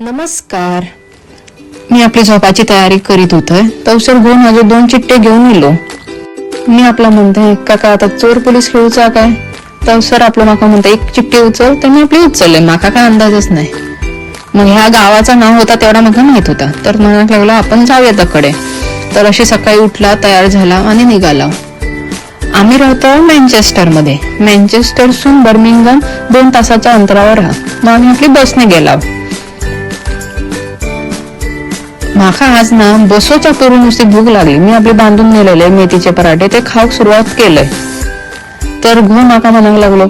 नमस्कार. मी आपली झोपाची तयारी करीत होतोय तवसर घेऊन माझे दोन चिट्टे घेऊन येलो मी आपला म्हणते का आता चोर पोलीस खेळूचा काय? तवसर आपलं माका म्हणतं एक चिट्टी उचल तर मी आपली उचलले. माका काय अंदाजच नाही. मग ह्या गावाचा नाव होता तेवढा मला माहीत होता. तर म्हणायला लागला आपण जाऊया तकडे. तर अशी सकाळी उठला तयार झाला आणि निघाला. आम्ही राहतो मँचेस्टरमध्ये बर्मिंगम दोन तासाच्या अंतरावर राहा. मग आम्ही आपली बसने गेला. माका आज ना बसोच्या करून नुसती भूक लागली. मी आपले बांधून नेलेले मेथीचे पराठे ते खाऊक सुरुवात केलंय. तर घो माका म्हणायला लागलो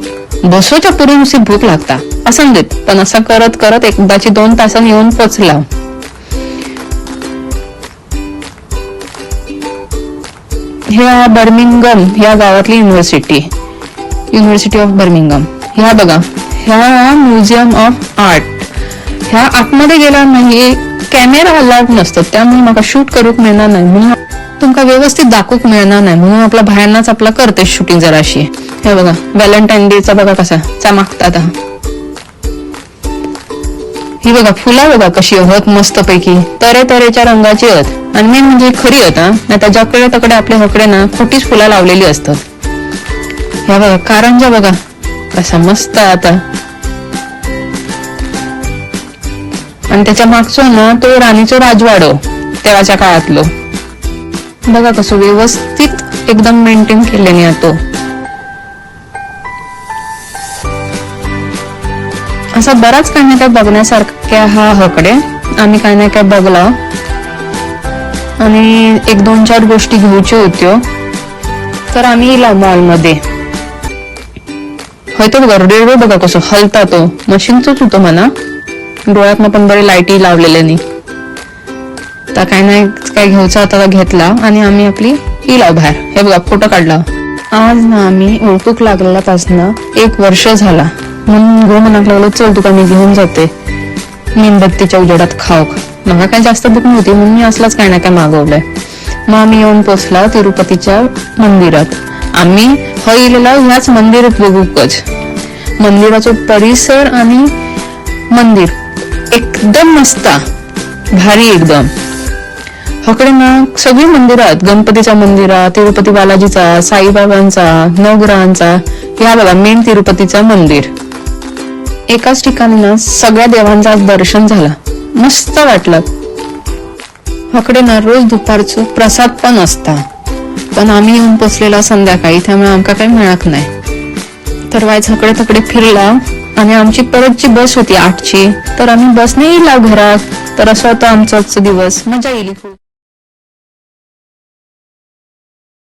बसोच्या करून नुसती भूक लागता. असं देत पण असं करत करत एकदाची दोन तासांनी येऊन पोचला. ह्या बर्मिंगम या गावातली युनिव्हर्सिटी युनिव्हर्सिटी ऑफ बर्मिंगम ह्या बघा ह्या म्युझियम ऑफ आर्ट ह्या आतमध्ये गेला नाही कॅमेरा अलाउड नसतो त्यामुळे मला शूट करूक मिळणार नाही. म्हणून तुमका व्यवस्थित दाखवूक मिळणार नाही. म्हणून आपला बाहेरनाच आपला करते शूटिंग जराशी. हे बघा व्हॅलेंटाईन डेचा बघा कसा चमकतात ही बघा फुला बघा कशी होत मस्त पैकी तरे तरेच्या रंगाची आहेत आणि मेन म्हणजे खरी आहेत हा. ज्याकडे तकडे आपल्या हकडे ना खोटीच फुला लावलेली असतात. ह्या बघा कारंजा बघा. कसा मस्त आता. आणि त्याच्या मागचं ना तो राणीचो राजवाडो तेव्हाच्या काळातलं. बघा कसं व्यवस्थित एकदम मेंटेन केलेने तो असा बराच काही ना काय बघण्यासारख्या हा हकडे. आम्ही काही ना काय बघला. आणि एक दोन चार गोष्टी घ्यायच्या होत्या हो. तर आम्ही इला मॉलमध्ये होय तो बघा रेल्वे बघा कसं हलता तो. मशीनचोच होतो म्हणा. डोळ्यात पण बरे लाईटी लावलेल्यानी तर काही नाही काय घ्यायचा होता घेतला आणि आम्ही आपली इलाव बाहेर. हे बघा फोटो काढला. आज ना आम्ही ओळखूक लागलेला पासनं एक वर्ष झाला. म्हणून गो म्हणाक लागलो चल तुका मी घेऊन जाते. मेणबत्तीच्या उजेडात खाऊक. मला काय जास्त भूक नव्हती म्हणून मी असलाच काय ना काय मागवलंय. मग आम्ही येऊन पोचला तिरुपतीच्या मंदिरात. आम्ही हईलेला ह्याच मंदिरात बघूकच मंदिराचा परिसर आणि मंदिर. एकदम मस्त. भारी एकदम. हकडे ना सगळी मंदिरात गणपतीच्या मंदिरात तिरुपती बालाजीचा साईबाबांचा नवग्रहांचा या बघा मेन तिरुपतीचा मंदिर. एकाच ठिकाणी ना सगळ्या देवांचा दर्शन झालं. मस्त वाटलं. हकडे ना रोज दुपारचं प्रसाद पण असता. पण आम्ही येऊन पोचलेला संध्याकाळी त्यामुळे आमका काही मिळत नाही. तर वायच हकडे तकडे फिरला. आणि आमची परतची बस होती आठची तर आम्ही बसने येईल घरात. तर असं होतं आमचा आजचा दिवस. मजा येईल खूप.